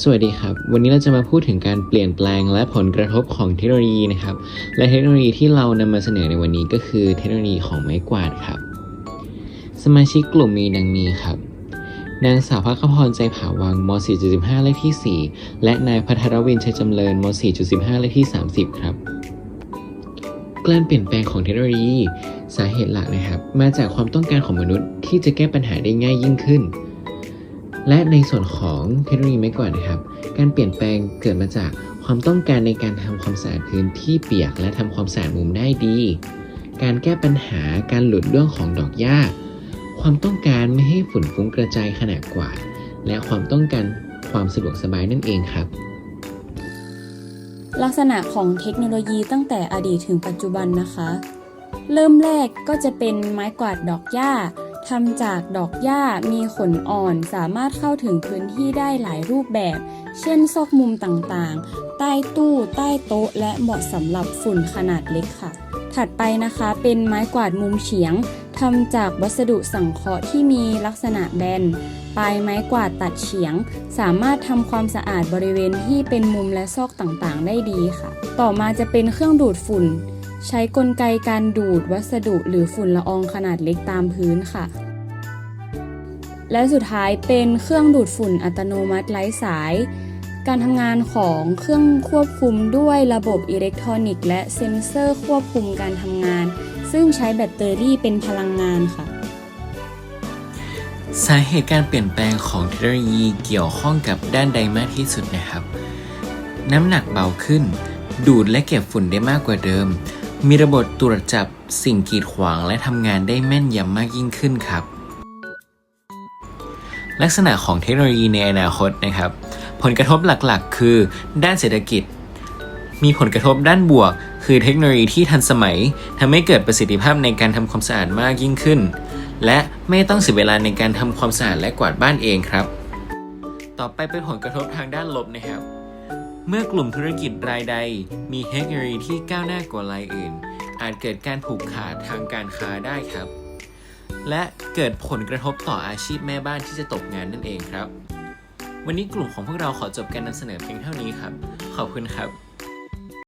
สวัสดีครับ วันนี้เราจะมาพูดถึงการเปลี่ยนแปลงและผลกระทบของเทคโนโลยีนะครับ และเทคโนโลยีที่เรานำมาเสนอในวันนี้ก็คือเทคโนโลยีของไม้กวาดครับ สมาชิกกลุ่มมีดังนี้ครับ นางสาวพักขพรใจผาวังม .4.15 เลขที่ 4 และนายพัทรวินชัยจำเริญม .4.15 เลขที่ 30 ครับการเปลี่ยนแปลงของเทคโนโลยีสาเหตุหลักนะครับ มาจากความต้องการของมนุษย์ที่จะแก้ปัญหาได้ง่ายยิ่งขึ้น และในส่วนของเทคโนโลยีไม้กวาดนะครับ การเปลี่ยนแปลงเกิดมาจากความต้องการในการทำความสะอาดพื้นที่เปียก และทำความสะอาดมุมได้ดี การแก้ปัญหาการหลุดร่วงของดอกหญ้า ความต้องการไม่ให้ฝุ่นฟุ้งกระจายขนาดกวาด และความต้องการความสะดวกสบายนั่นเองครับ ลักษณะของเทคโนโลยีตั้งแต่อดีตถึงปัจจุบันนะคะ เริ่มแรกก็จะเป็นไม้กวาดดอกหญ้า ทำจากดอกหญ้ามีขนอ่อนสามารถเข้าถึงพื้นที่ได้หลายรูปแบบ เช่นซอกมุมต่างๆ ใต้ตู้ ใต้โต๊ะ และเหมาะสำหรับฝุ่นขนาดเล็กค่ะ ถัดไปนะคะเป็นไม้กวาดมุมเฉียงทำจากวัสดุสังเคราะห์ที่มีลักษณะแบนปลายไม้กวาดตัดเฉียง สามารถทำความสะอาดบริเวณที่เป็นมุมและซอกต่างๆ ได้ดีค่ะ ต่อมาจะเป็นเครื่องดูดฝุ่น ใช้กลไกการดูดวัสดุหรือฝุ่นละอองขนาดเล็กตามพื้นค่ะ และสุดท้ายเป็นเครื่องดูดฝุ่นอัตโนมัติไร้สาย การทำงานของเครื่องควบคุมด้วยระบบอิเล็กทรอนิกส์และเซ็นเซอร์ควบคุมการทำงาน ซึ่งใช้แบตเตอรี่เป็นพลังงานค่ะสาเหตุการเปลี่ยนแปลงของเทคโนโลยีเกี่ยวข้องกับด้านใดมากที่สุดนะครับ น้ำหนักเบาขึ้น ดูดและเก็บฝุ่นได้มากกว่าเดิม มีระบบตรวจจับสิ่งกีดขวางและทำงานได้แม่นยำมากยิ่งขึ้นครับ ลักษณะของเทคโนโลยีในอนาคตนะครับ ผลกระทบหลักๆ คือด้านเศรษฐกิจ มีผลกระทบด้านบวก คือเทคโนโลยีที่ทันสมัยทำให้เกิดประสิทธิภาพในการทำความสะอาดมากยิ่งขึ้น และไม่ต้องเสียเวลาในการทำความสะอาดและกวาดบ้านเองครับ ต่อไปเป็นผลกระทบทางด้านลบนะครับ เมื่อกลุ่มธุรกิจรายใด มีเทคโนโลยีที่ก้าวหน้ากว่ารายอื่น อาจเกิดการผูกขาดทางการค้าได้ครับ และเกิดผลกระทบต่ออาชีพแม่บ้านที่จะตกงานนั่นเองครับ วันนี้กลุ่มของพวกเราขอจบการนำเสนอเพียงเท่านี้ครับ ขอบคุณครับ